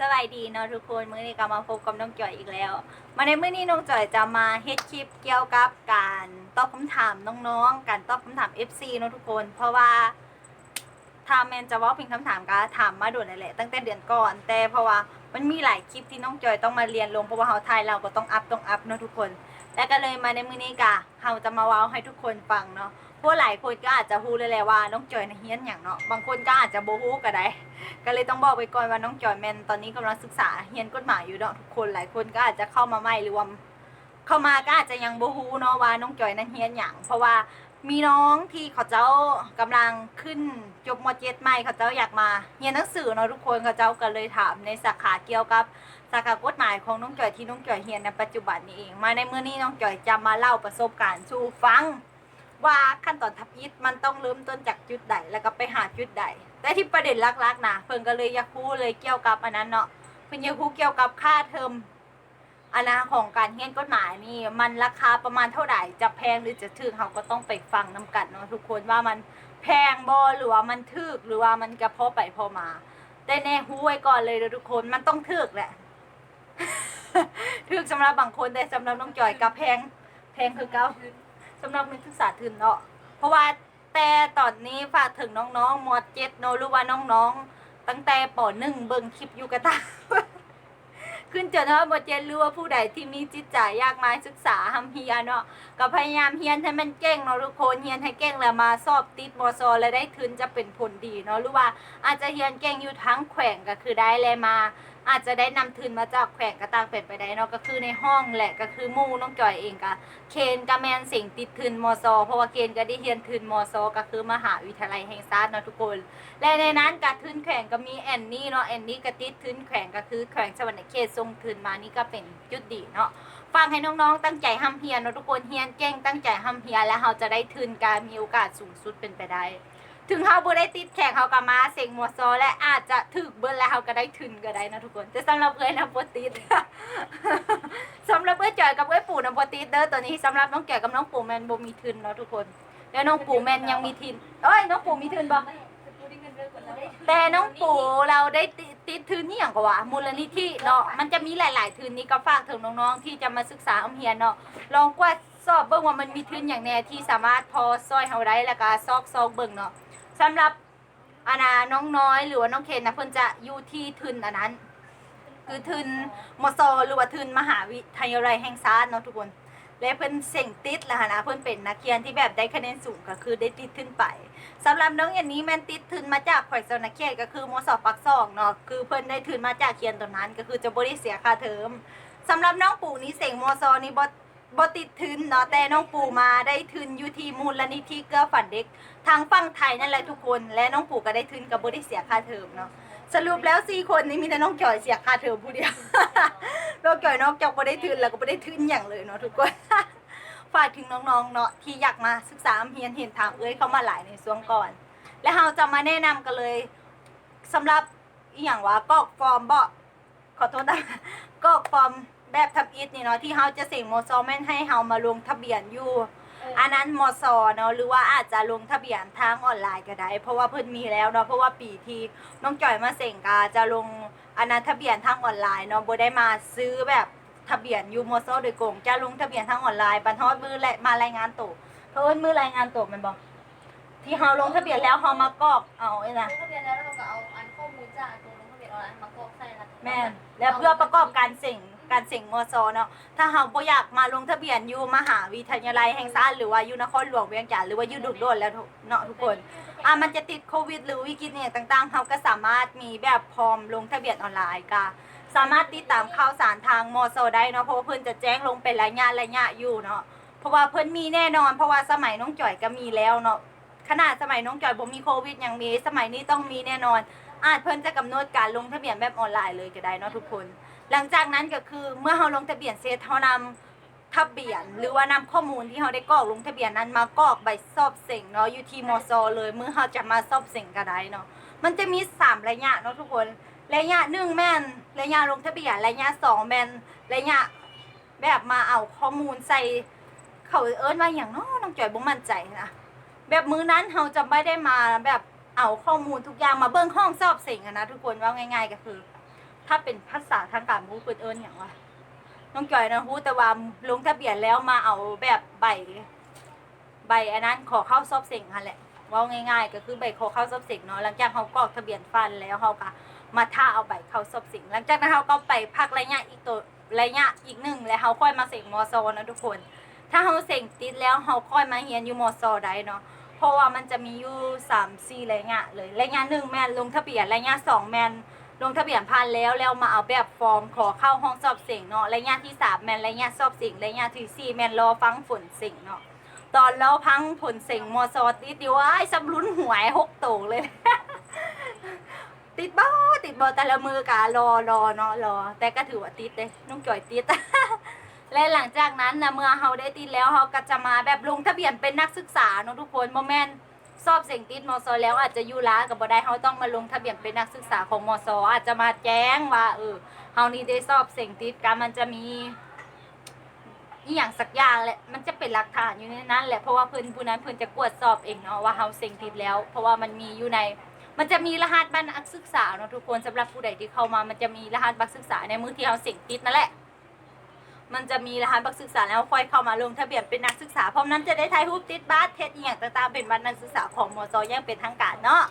สวัสดีเนาะทุกคนมื้อนี้ก็มาพบกับน้องจ่อยอีกแล้ว มาในมื้อนี้น้องจ่อยจะมาเฮ็ดคลิปเกี่ยวกับการตอบคำถามน้องๆ การตอบคำถาม FC เนาะทุกคน เพราะว่าถ้าแมนจะว่าเป็นคำถามก็ถามมาโดนนั่นแหละตั้งแต่เดือนก่อน แต่เพราะว่ามันมีหลายคลิปที่น้องจอยต้องมาเรียนลงเพราะว่าเฮาไทยเราก็ต้องอัพต้องอัพเนาะทุกคน แล้วก็เลยมาในมื้อนี้กะเฮาจะมาเว้าให้ทุกคนฟังเนาะ พราะหลายคนก็อาจจะฮู้เลยแหละว่าน้องจอยน่ะเฮียนหยังเนาะบางคนก็อาจจะโบฮู้ก็ได้ก็เลยต้องบอกไปก่อนว่าน้องจอยแมนตอนนี้กำลังศึกษาเรียนกฎหมายอยู่เนาะทุกคนหลายคนก็อาจจะเข้ามาใหม่หรือว่าเข้ามาก็อาจจะยังโบฮู้เนาะว่าน้องจอยนั้นเรียนหยังเพราะว่ามีน้องที่เขาเจ้ากำลังขึ้นจบม .7 ใหม่เขาเจ้าอยากมาเรียนหนังสือเนาะทุกคนเขาเจ้าก็เลยถามในสาขาเกี่ยวกับสาขากฎหมายของน้องจอยที่น้องจอยเรียนในปัจจุบันนี้เอง มาในมื้อนี้น้องจอยจะมาเล่าประสบการณ์สู่ฟัง ว่าขั้นตอนทับยิดมันต้องเริ่มต้นจากจุดใดแล้วก็ไปหาจุดใด แต่ที่ประเด็นลักๆนะเพิ่นก็เลยอยากพูดเลยเกี่ยวกับอันนั้นเนาะเพิ่นอยากพูดเกี่ยวกับค่าเทอมอันนะของการเรียนกฎหมายนี่มันราคาประมาณเท่าไหร่จะแพงหรือจะถูกเราก็ต้องไปฟังน้กันเนาะทุกคนว่ามันแพงบ่หรือว่ามันถูกหรือว่ามันกระพอไปพอมา แต่แน่ฮู้ไว้ก่อนเลยทุกคนมันต้องถูกแหละถูกสำหรับบางคนแต่สำหรับน้องจอยก็แพงแพงคือเก่า สำหรับนักศึกษาทุนเนาะเพราะว่าแต่ตอนนี้ฝากถึงน้องๆมอเจ็ดเนาะหรือว่าน้องๆ ตั้งแต่ปหนึ่งเบิ่งคลิปอยู่กระตาขึ้นเจอเนาะมอเจ็ดหรือว่าผู้ใดที่มีจิตใจอยากมาศึกษาทำเฮียนเนาะก็พยายามเฮียนให้มันเก่งเนาะทุกคนเฮียนให้เก่งแล้วมาสอบติดมอซอแล้วได้ทุนจะเป็นผลดีเนาะหรือว่าอาจจะเฮียนเก่งอยู่ทั้งแขวงก็คือได้เลยมา อาจจะได้นำทุนมาจากแขวงก็ต่างเป็นไปได้เนาะก็คือในห้องแหละก็คือมู่น้องจอยเองก็เคนกะแมนสิ่งติดทุนมอซเพราะว่าเคนก็ได้เรียนทุนมอซก็คือมหาวิทยาลัยแห่งชาติเนาะทุกคน และในนั้นกะทุนแข่งก็มีแอนนี่เนาะแอนนี่ก็ติดทุนแข่งก็คือแข่งสวรรค์เขตทรงทุนมานี่ก็เป็นจุดดีเนาะฟังให้น้องๆ ตั้งใจห้ำเฮียนเนาะทุกคนเฮียนเก่งตั้งใจห้ำเฮียนแล้วเราจะได้ทุนการมีโอกาสสูงสุดเป็นไปได้ ถึงเขาบ่ได้ติดแข่งเขาก็มาเซ็งมอซอและอาจจะถึกเบิ้ลแล้วเขาก็ได้ทุนก็ได้นะทุกคน แต่สำหรับเอ้ยนะบ่ติด สำหรับเอ้ยจอยกับเอ้ยปู่นะบ่ติดเด้อตัวนี้สำหรับน้องแก่กับน้องปู่แมนบ่มีทุนเนาะทุกคน แล้วน้องปู่แมนยังมีทุนเอ้ยน้องปู่มีทุนบ่แต่น้องปู่เราได้ติดติดทุนนี่อย่างกว่ามูลนิธิเนาะมันจะมีหลาย ๆทุนนี้ก็ฝากถึงน้องๆที่จะมาศึกษาอำเฮียนเนาะลองกว่าสอบเบิ่งว่ามันมีทุนอย่างแน่ที่สามารถพอซอยเฮาได้แล้วก็ซอกซอกเบิ่งเนาะ สำหรับอานาน้องน้อยหรือว่าน้องเคนนะเพิ่นจะอยู่ที่ทุนอันนั้น คือทุนมซหรือว่าทุนมหาวิทยาลัยแห่งชาติเนาะทุกคน และเพิ่นเส่งติดแล้วนะเพิ่นเป็นนักเรียนที่แบบได้คะแนนสูงก็คือได้ติดทุนไปสำหรับน้องอย่างนี้แม่นติดทุนมาจากแขวงสนักเขตก็คือมสปักซองเนาะคือเพิ่นได้ทุนมาจากเขียนตัวนั้น ก็คือจะบ่ได้เสียค่าเทอมสำหรับน้องปู่นี่เส่งมซนี่บ่ บ่ติดทุนเนาะแต่น้องปู่มาได้ทุนอยู่ที่มูลนิธิเกื้อฝันเด็ก ทางฝั่งไทยนั่นแหละทุกคน และน้องปู่ก็ได้ทุนกับบ่ได้เสียค่าเทอมเนาะสรุปแล้วสี่คนนี้มีแต่น้องจอยเสียค่าเทอมผู้เดียวน้องจอยนอกจากบ่ได้ทุนแล้วก็บ่ได้ทุนอย่างเลยเนาะทุกคนฝากถึงน้องๆเนาะที่อยากมาศึกษาเรียนเห็นทางเอ้ยเข้ามาหลายในช่วงก่อน และเราจะมาแนะนำกันเลยสำหรับอีหยังว่ากอกฟอร์มบ่ขอโทษนะกอกฟอร์ม แบบทับอิฐนี่เนาะที่เราจะเสิ่งโมซอแม่นให้เรามาลงทะเบียนอยู่ อันนั้นมสเนาะหรือว่าอาจจะลงทะเบียนทางออนไลน์ก็ได้ เพราะว่าเพิ่นมีแล้วเนาะเพราะว่าปีที่น้องจ่อยมาเส่งกาจะลงอันนั้นทะเบียนทางออนไลน์เนาะบ่ได้มาซื้อแบบทะเบียนอยู่มสโดยกงจะลงทะเบียนทางออนไลน์บันทอดมือและมารายงานตัวเพราะว่ามือรายงานตัวแมันบอกที่เฮาลงทะเบียนแล้วเฮามากรอกเอาไอ้น่ะลงทะเบียนแล้วเราก็เอาอันข้อมูลจากตัวลงทะเบียนออนไลน์มากรอกใส่แล้วแม่นแล้วเพื่อประกอบการเส่ง การเส่งมสเนาะถ้าเฮาบ่อยากมาลงทะเบียนอยู่มหาวิทยาลัยแห่งชาติหรือว่าอยู่นครหลวงเวียงจันทน์หรือว่าอยู่ดุดโดนแล้วเนาะทุกคนอะมันจะติดโควิด หรือวิกฤตเนี่ยต่างๆเขาก็สามารถมีแบบพร้อมลงทะเบียนออนไลน์ก็สามารถติดตามข่าวสารทางมโซได้เนาะเพราะว่าเพิ่นจะแจ้งลงเป็นระยะระยะอยู่เนาะเพราะว่าเพิ่นมีแน่นอน เพราะว่าสมัยน้องจ่อยก็มีแล้วเนาะขนาดสมัยน้องจ่อยบ่มีโควิดยังมีสมัยนี้ต้องมีแน่นอนอาจเพิ่นจะกำหนดการลงทะเบียนแบบออนไลน์เลยก็ได้เนาะทุกคน หลังจากนั้นก็คือเมื่อเราลงทะเบียนเสร็จเรานำทะเบียน หรือว่านำข้อมูลที่เราได้กรอกลงทะเบียนนั้นมากรอกใบสอบเสิ่งเนาะอยู่ที่มซเลยเมื่อเราจะมาสอบเสิ่งก็ได้เนาะมันจะมีสามระยะเนาะทุกคนระยะหนึ่งแม่นระยะลงทะเบียนระยะสองแม่นระยะแบบมาเอาข้อมูลใส่เขาเอิ้นว่าอย่างเน้อน้องจอยบ่มั่นใจนะแบบมื้อนั้นเราจะไม่ได้มาแบบเอาข้อมูลทุกอย่างมาเบิ่งห้องสอบเสิ่งอะนะทุกคนว่าง่าย ๆ ก็คือ ถ้าเป็นภาษาทางการบูเปิดเอิญอย่างว่าน้องจอยนะฮู้แต่ว่าลงทะเบียนแล้วมาเอาแบบใบ ใบอันนั้นขอเข้าซอบเสียงค่ะแหละว่าง่ายๆ ก็คือใบขอเข้าซอบเสียงเนาะหลังจากเขากรอกทะเบียนฟันแล้วเขาก็มาท่าเอาใบเข้าซอบเสียงหลังจากนั้นเขาก็ไปพักระยะอีกตัวระยะอีกหนึ่งแล้วเขาค่อยมาเสียงมอซอนะทุกคน ถ้าเขาเสียงติดแล้วเขาค่อยมาเรียนอยู่มอซอได้เนาะเพราะว่ามันจะมีอยู่สามสี่ระยะเลยระยะหนึ่งแมนลงทะเบียนระยะสองแมน ลงทะเบียนพันแล้วแล้วมาเอาแบบฟอร์มขอเข้าห้องสอบเสียงเนาะระยะที่สามแมนระยะสอบเสียงระยะที่สี่แมนรอฟังผลเสียงเนาะตอนเราพังผลเสียงมอซอติดดิว่าไอ้สำรุนหวยหกโตเลย ติดบ่ติดบ่แต่ละมือกะรอรอเนาะรอ แต่ก็ถือว่าติดเลยน้องจ่อยติดและหลังจากนั้นนะเมื่อเขาได้ติดแล้วเขาก็จะมาแบบลงทะเบียนเป็นนักศึกษาเนาะทุกคนโมแมน สอบเสียงติดมอซอแล้วอาจจะยู่ร้ากับบ่ได้เขาต้องมาลงทะเบียนเป็นนักศึกษาของมอซออาจจะมาแจ้งว่าเออเฮานี่ได้สอบเสียงติดกันมันจะมีอีหยังสักอย่างแหละมันจะเป็นหลักฐานอยู่ในนั้นแหละเพราะว่าเพิ่อนผู้นั้นเพิ่อนจะกวดสอบเองเนาะว่าเฮาเซ็งผิดแล้ว เพราะว่ามันมีอยู่ใน มันจะมีรหัสบัตรนักศึกษาเนาะทุกคนสำหรับผู้ใดที่เข้ามามันจะมีรหัสบัตรศึกษาในมือที่เฮาเซ็งติดนั่นแหละ มันจะมีรหัสบัตรศึกษาแล้วค่อยเข้ามาลงทะเบียนเป็นนักศึกษาพร้อมนั้นจะได้ถ่ายรูปติดบัตรเทศอีหยังต่างๆเป็นบัตรนักศึกษาของมจอย่างเป็นทางการเนาะ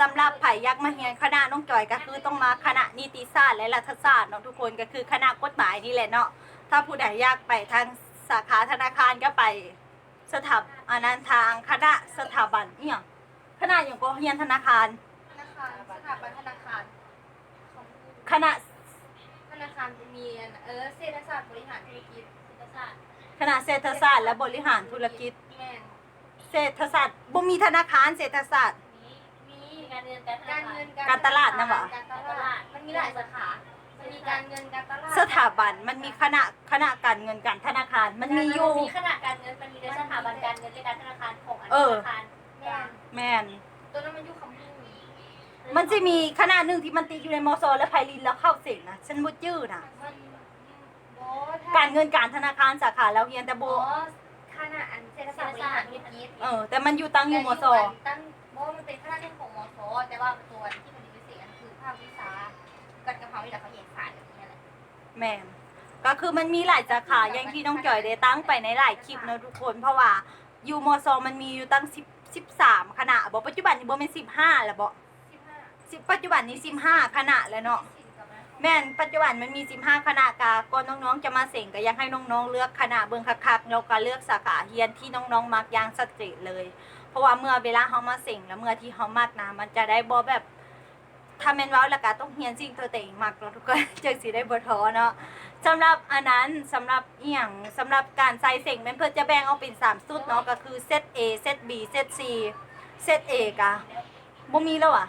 สำหรับไผ่ยักษ์มาเฮียนคณะน้องจอยก็คือต้องมาคณะนิติศาสตร์และรัฐศาสตร์เนาะทุกคนก็คือคณะกฎหมายนี่แหละเนาะถ้าผู้ใดอยากไปทางสาขาธนาคารก็ไปสถาบอันนั้นทางคณะสถาบันเนี่ยงคณะอย่างก็เรียนธนาคาร ธนาคารสถาบันธนาคารของคณะธ นาคารมีอันเออเศรษฐศาสตร์บริหารธุรกิจเศรษฐศาสตร์คณะเศรษฐศาสตร์และบริหารธุรกิจ แม่นเศรษฐศาสตร์บ่มีธนาคารเศรษฐศาสตร์มีมีการเงินการการเงินการตลาดนะวะ การตลาดมันมีหลายสาขา มันมีการเงินการตลาดสถาบันมันมีคณะคณะการเงินการธนาคารมันมีอยู่ มีขนาดการเงินมันมีในสถาบันการเงินและการธนาคารของอันเออ ธนาคารแม่นแม่นตัวนั้นมันอยู่คำพูด มันจะมีคณะหนึ่งที่มันติดอยู่ในมอซอและไพลินแล้วเข้าเสียงนะฉันบ่จื้อนะมันโบถ้การเงินการธนาคารสาขาแล้วเรียนแต่โบบ่คณะอันเศรษฐศาสตร์บริหารธุรกิจเออ แต่มันอยู่ตั้งอยู่มอซอตั้งโบมันเป็นคณะเรื่องของมอซอแต่ว่าตัวที่มันพิเศษอันคือภาควิชากัดกระเพราที่เราเขาเห็นสารแบบนี้แหละแม่นก็คือมันมีหลายสาขาอย่างที่น้องจอยได้ตั้งไปในหลายคลิปเนอะทุกคนเพราะว่าอยู่มซมันมีอยู่ตั้ง10 13คณะบ่ปัจจุบันนี้บ่แม่น15แล้วบ่ สิปัจจุบันนี้15คณะแล้วเนาะสิบกับนะแม่นปัจจุบันมันมี15คณะกาก่อนน้องๆ จะมาเสงก็ยังให้น้องๆ เลือกคณะเบิ่งคักๆแล้วก็เลือกสาขาเรียนที่น้องๆมักอย่างชัดเจเลย เพราะว่าเมื่อเวลาเฮามาเสงแล้วเมื่อที่เฮามักนะมันจะได้บ่แบบถ้าแม่นว้าแล้วก็ต้องเรียนสิ่งตัวเองมักเนาะทุกคนจังสิได้บ่ท้อเนาะสำหรับอันนั้นสำหรับอียงสำหรับการใส่เสงแม่นเพิ่นจะแบ่งออกเป็นสามชุดเนาะก็คือเซต A เซต B เซต C เซต A กะบ่มีแล้วอะ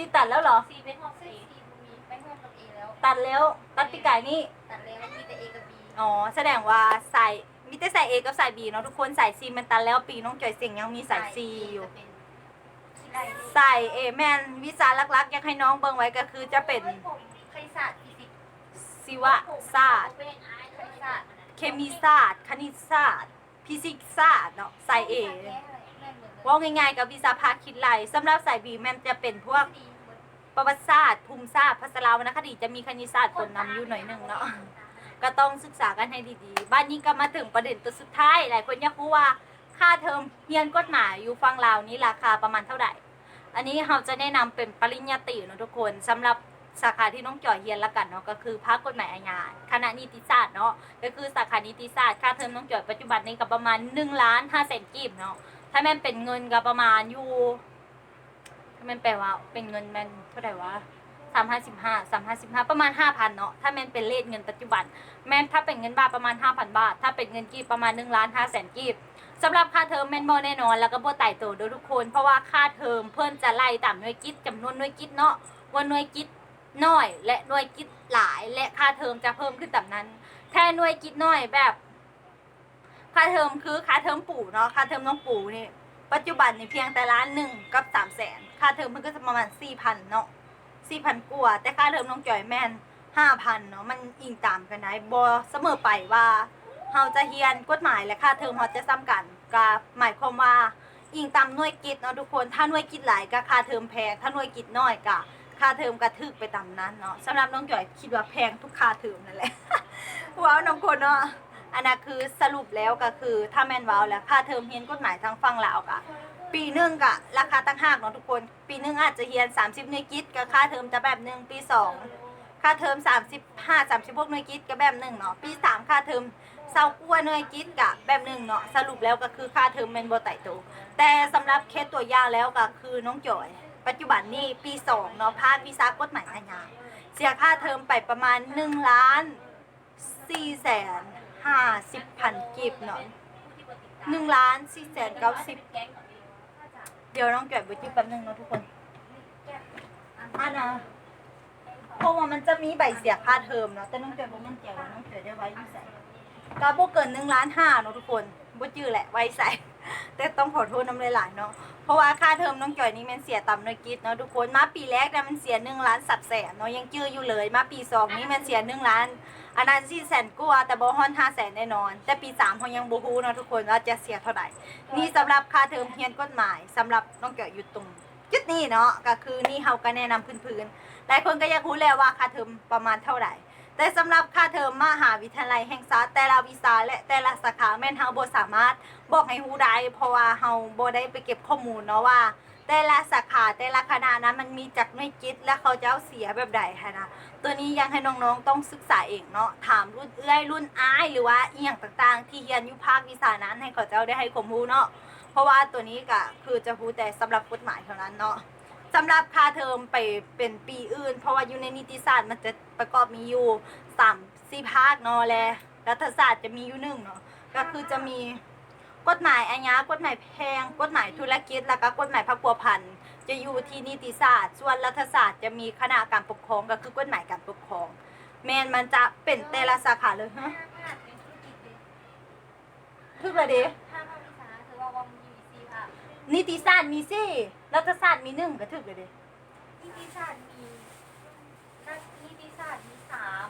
ตัดเลยสิตัดแล้วเหรอ ซีเป็นห้องเส้นสีสีบุมีไปห้องกับเอแล้ว ตัดแล้วตัดปีกายนี่ ตัดแล้วมีแต่เอกับบีอ๋อ แสดงว่าใส่มีแต่ใส่ A กับใส่ B เนาะทุกคนใส่ C มันตันแล้วปีน้องจอยเสียงยังมีใส่ C อยู่ใส่ A แมนวิชาลักๆอยากให้น้องเบิ่งไว้ก็คือจะเป็นคณิตศาสตร์ฟิสิกส์ศิวะศาสตร์เป็นไอ้คณิตศาสตร์ เคมีศาสตร์ คณิตศาสตร์ฟิสิกส์ศาสตร์เนาะใส่ A ว่าง่ายๆกับวิชาภาคคิดไลสำหรับใส่ B แมนจะเป็นพวก ประวัติศาสตร์ภูมิศาสตร์ภาษาลาววรรณคดีจะมีคณิตศาสตร์ปนนำอยู่หน่อยหนึงเนาะก็ต้องศึกษากันให้ดีๆ บ้านนี้ก็มาถึงประเด็นตัวสุดท้าย หลายคนอยากรู้ว่าค่าเทอมเรียนกฎหมายอยู่ฝั่งลาวนี้ราคาประมาณเท่าไหร่ อันนี้เราจะแนะนำเป็นปริญญาตรีเนาะทุกคนสำหรับสาขาที่น้องจ่อยเรียนละกันเนาะก็คือภาคกฎหมายอาญาคณะนิติศาสตร์เนาะก็คือสาขานิติศาสตร์ค่าเทอมน้องจ่อยปัจจุบันนี้ก็ประมาณ1ล้าน5แสนกีบเนาะถ้าแม่นเป็นเงินก็ประมาณอยู่ ม่นแปลว่าเป็นเงินแม่นเท่าไหร่วะสามห้าสิบห้าสามห้าสิบห้าประมาณห้าพันเนาะถ้าแม่นเป็นเลทเงินปัจจุบัน แม่นถ้าเป็นเงินบาทประมาณ5,000บาท ถ้าเป็นเงินกีบประมาณ1ล้าน5แสนกีบสำหรับค่าเทอมแม่นบ่แน่นอน แล้วก็บ่ไต่โตโดยทุกคน เพราะว่าค่าเทอมเพิ่นจะไล่ตามหน่วยกิจจำนวนหน่วยกิจเนาะว่าหน่วยกิจน้อย และหน่วยกิจหลายและค่าเทอมจะเพิ่มขึ้นตามนั้นถ้าหน่วยกิจน้อยแบบ ค่าเทอมคือค่าเทอมปู่เนาะค่าเทอมน้องปู่นี่ ปัจจุบันนี่เพียงแต่ล้านหนึ่งกับสามแสนค่าเทอมเพิ่นก็จะประมาณสี่พันเนาะสี่พันกว่าแต่ค่าเทอมน้องจอยแม่นห้าพันเนาะมันอิงตามกันได้บอเสมอไปว่าเราจะเฮียนกฎหมายและค่าเทอมเราจะซ้ำกันก็หมายความว่าอิงตามหน่วยกิจเนาะทุกคนถ้าหน่วยกิจหลายก็ค่าเทอมแพงถ้าหน่วยกิจน้อยก็ค่าเทอมกระทึกไปตามนั้นเนาะสำหรับน้องจอยคิดว่าแพงทุกค่าเทอมนั่นแหละว้าวน้องคนเนาะ อันนั้นคือสรุปแล้วก็คือถ้าแมนวาวแล้วค่าเทอมเรียนกฎหมายทางฝั่งลาวกะปีหนึ่งกะราคาตั้งหากเนาะทุกคน ปีหนึ่งอาจจะเรียน 30หน่วยกิจกับค่าเทอมจะแบบหนึ่งปีสองค่าเทอม35 36หน่วยกิจกับแบบหนึ่งเนาะปีสามค่าเทอมเศร้ากว่าหน่วยกิจกับแบบหนึ่งเนาะสรุปแล้วก็คือค่าเทอมแมนโบไต่โตวแต่สำหรับเคสตัวอย่างแล้วก็คือน้องจอย ปัจจุบันนี้ปีสองเนาะภาควิชากฎหมายอาญาเสียค่าเทอมไปประมาณ1ล้าน4แสน ห้าสิบพันกีบเนาะ1ล้านสี่แสนเก้าสิบเดี๋ยวน้องเก็บไว้ที่แป๊บนึงเนาะทุกคนอันนะเพราะว่ามันจะมีใบเสียค่าเทอมเนาะแต่น้องเก็บบ่มันเกี่ยวว่าน้องเก็บได้ไว้อยู่ใส่ก็บ่เกินหนึ่งล้านห้าเนาะทุกคนบ่จื้อแหละไว้ใส่ แต่ต้องขอโทษน้ำหลายๆเนาะ เพราะว่าค่าเทอมน้องจ่อยนี่มันเสียต่ำน้อยกิดเนาะทุกคน มาปีแรกเนี่ยมันเสียหนึ่งล้านสับแสนเนาะยังจื้ออยู่เลย มาปีสองนี่มันเสียหนึ่งล้านอันนั้นสี่แสนกว่าแต่บ่ฮอนห้าแสนแน่นอน แต่ปีสามเขายังบ่ฮู้เนาะทุกคนว่าจะเสียเท่าไหร่ นี่สำหรับค่าเทอมเรียนกฎหมายสำหรับน้องเก๋อยู่ตรงจุดนี้เนาะ ก็คือนี่เฮาก็แนะนำพื้นๆหลายคนก็อยากรู้แล้วว่าค่าเทอมประมาณเท่าไหร่ แต่สำหรับค่าเทอมมหาวิทยาลัยแห่งชาติแต่ละวิชาและแต่ละสาขาแม่นเฮาบ่สามารถบอกให้ฮู้ได้เพราะว่าเฮาบ่ได้ไปเก็บข้อมูลเนาะว่า แต่ละสาขาแต่ละคณะนั้นมันมีจักหน่วยกิจและเขาจะเอาเสียแบบใดค่ะนะตัวนี้ยังให้น้องๆต้องศึกษาเองเนาะถามรุ่นเอื้อยรุ่นอ้ายหรือว่าอีหยังต่างๆ ที่เรียนอยู่ภาควิชานั้นให้เขาเจ้าได้ให้ความรู้เนาะเพราะว่าตัวนี้ก็คือจะรู้แต่สำหรับกฎหมายเท่านั้นเนาะ สำหรับค่าเทอมไปเป็นปีอื่น เพราะว่าอยู่ในนิติศาสตร์มันจะประกอบมีอยู่สามสี่ภาคเนาะและรัฐศาสตร์จะมีอยู่หนึ่งเนาะก็คือจะมีกฎหมายอาญากฎหมายแพ่งกฎหมายธุรกิจ แล้วก็กฎหมายพักพัวพันจะอยู่ที่นิติศาสตร์ ส่วนรัฐศาสตร์จะมีคณะการปกครองก็คือกฎหมายการปกครอง แมนมันจะเป็นแต่ละสาขาเลยฮะถ้าเป็นธุรกิจเลยทึกเลยดิถ้าภาควิชาคือว่าว่ามีสี่ภาค นิติศาสตร์มีสี่รัฐศาสตร์มีหนึ่งก็ทึกเลยดินิติศาสตร์มีนักนิติศาสตร์มีสาม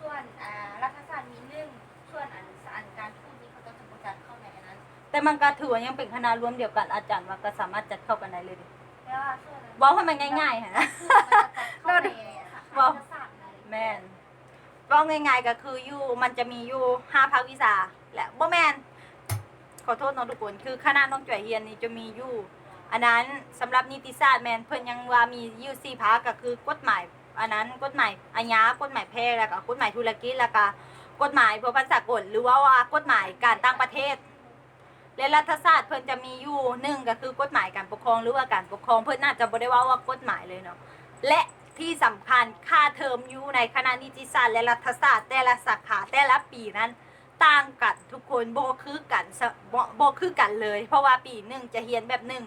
ส่วนอ่ารัฐศาสตร์มีหนึ่งส่วนอันอันการทูตนี่เขาต้องจะจัดเข้าในอันนั้นแต่มันก็ถือว่ายังเป็นคณะรวมเดียวกันอาจารย์ว่าก็สามารถจัดเข้ากันได้เลยดิแล้วว่าส่วนอันเว้าให้มันง่ายๆฮะคือมันจะจัดเข้าในสาขาว้าวรัฐศาสตร์เลยแม่นว่าง่ายๆก็คืออยู่มันจะมีอยู่ห้าภาควิชาและบ่แม่น ขอโทษเน้องทุกคนคือคณะน้องจ่อยเฮียนนี่จะมีอยู่ อันนั้นสำหรับนิติศาสตร์แมนเพิ่นยังว่ามีอยู่สี่ภาคก็คือกฎหมาย อันนั้นกฎหมายอาญากฎหมายแพ่งแล้วก็กฎหมายธุรกิจแล้วก็กฎหมายพวกภาษากลหรือว่าว่ากฎหมายการต่างประเทศ และรัฐศาสตร์เพิ่นจะมีอยู่หนึ่งก็คือกฎหมายการปกครองหรือว่าการปกครองเพิ่นน่าจะบ่ได้ว่าว่ากฎหมายเลยเนาะและที่สำคัญค่าเทอมอยู่ในคณะนิติศาสตร์และรัฐศาสตร์แต่ละสาขาแต่ละปีนั้น ต่างกันทุกคนโบคือกันสะบ่บ่คือกันเลย เพราะว่าปีหนึ่งจะเรียนแบบหนึ่ง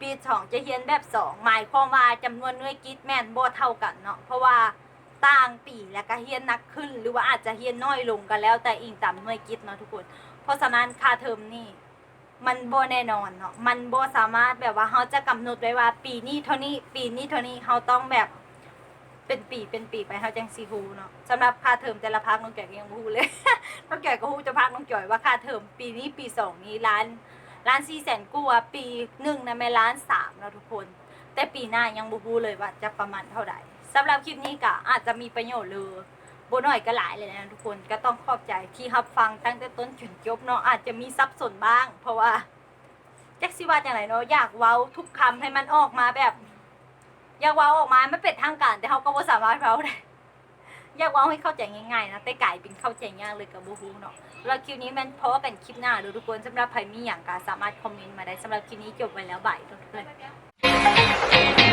ปีสองจะเรียนแบบสองหมายความว่าจำนวนหน่วยกิจแม่นบ่เท่ากันเนาะเพราะว่าต่างปีแล้วก็เรียนนักขึ้น หรือว่าอาจจะเรียนน้อยลงกันแล้ว แต่อิงตามหน่วยกิจเนาะทุกคน เพราะฉะนั้นค่าเทอมนี่มันโบแน่นอนเนาะมันโบสามารถแบบว่าเฮาจะกำหนดไว้ว่า ปีนี้เท่านี้ปีนี้เท่านี้เฮาต้องแบบ เป็นปีเป็นปีไปเฮาจังสิฮู้เนาะสำหรับค่าเทอมแต่ละภาคน้องแก่ยังบ่ฮู้เลย น้องแก่ก็ฮู้จะภาคน้องจ่อยว่าค่าเทอมปีนี้ปีสองนี้ล้านล้านสี่แสนกว่าปีหนึ่งนะแม่ล้านสามแล้วทุกคน แต่ปีหน้ายังบูบูเลยว่าจะประมาณเท่าไหร่สำหรับคลิปนี้ก็อาจจะมีประโยชน์เลยบหน่อยก็หลายเลยนะทุกคนก็ต้องขอบใจที่รับฟังตั้งแต่ต้นจนจบเนาะอาจจะมีซับสนบ้าง เพราะว่าแจ็คสิว่าอย่างไรเนาะอยากเว้าทุกคำให้มันออกมาแบบ อยากเว้าออกมาไม่เป็นทางการแต่เขาก็บ่สามารถเว้าได้อยากเว้าให้เข้าใจง่ายๆนะแต่ไก่เป็นเข้าใจยากเลยกับบูฮูเนาะแล้วคลิปนี้มันเพราะว่าเป็นคลิปหน้าดูทุกคนสำหรับใครมีอย่างก็สามารถคอมเมนต์มาได้สำหรับคลิปนี้จบไปแล้วบ่ายทุกคน